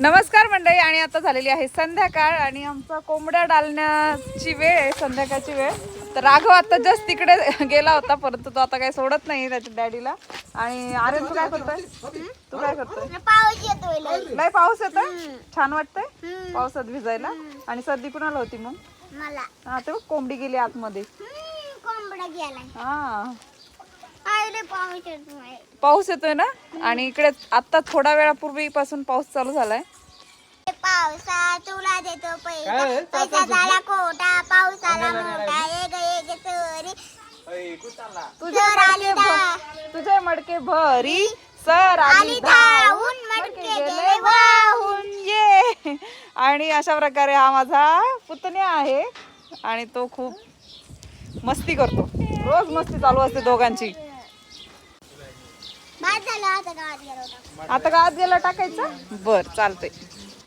नमस्कार मंडळी आणि आता झालेली आहे संध्याकाळ आणि आमचा कोंबड्या डालण्याची वेळ आहे संध्याकाळची वेळ. तर राघव आता जस्ट तिकडे गेला होता परंतु तो आता काही सोडत नाही त्याच्या डॅडीला. आणि अरे तू काय करतोय? तू काय करतोय? पाऊस येतोय. लय पाऊस येतोय? छान वाटतंय? पावसात भिजायला? आणि सर्दी कुणाला होती मग? मला. हा ते कोंबडी गेली आतमध्ये. हा. पाऊस येतोय. पाऊस येतोय ना? आणि इकडे आता थोड्या वेळापूर्वीपासून पाऊस चालू झालाय. पावसा तुला देतो पैसा पैसा झाला खोटा पाऊस आला मोठा एक एक चोरी तुझे मडके भ- तुझे मडके भरी सर आली धावून मडके गेले गेले वाहून. ये. आणि अशा प्रकारे हा माझा पुतण्या आहे. आणि तो खूप मस्ती करतो. रोज मस्ती चालू असते दोघांची बाद झालं आता गावात गेलो होतो आता गावात गेला टाकायचं? बर चालतंय.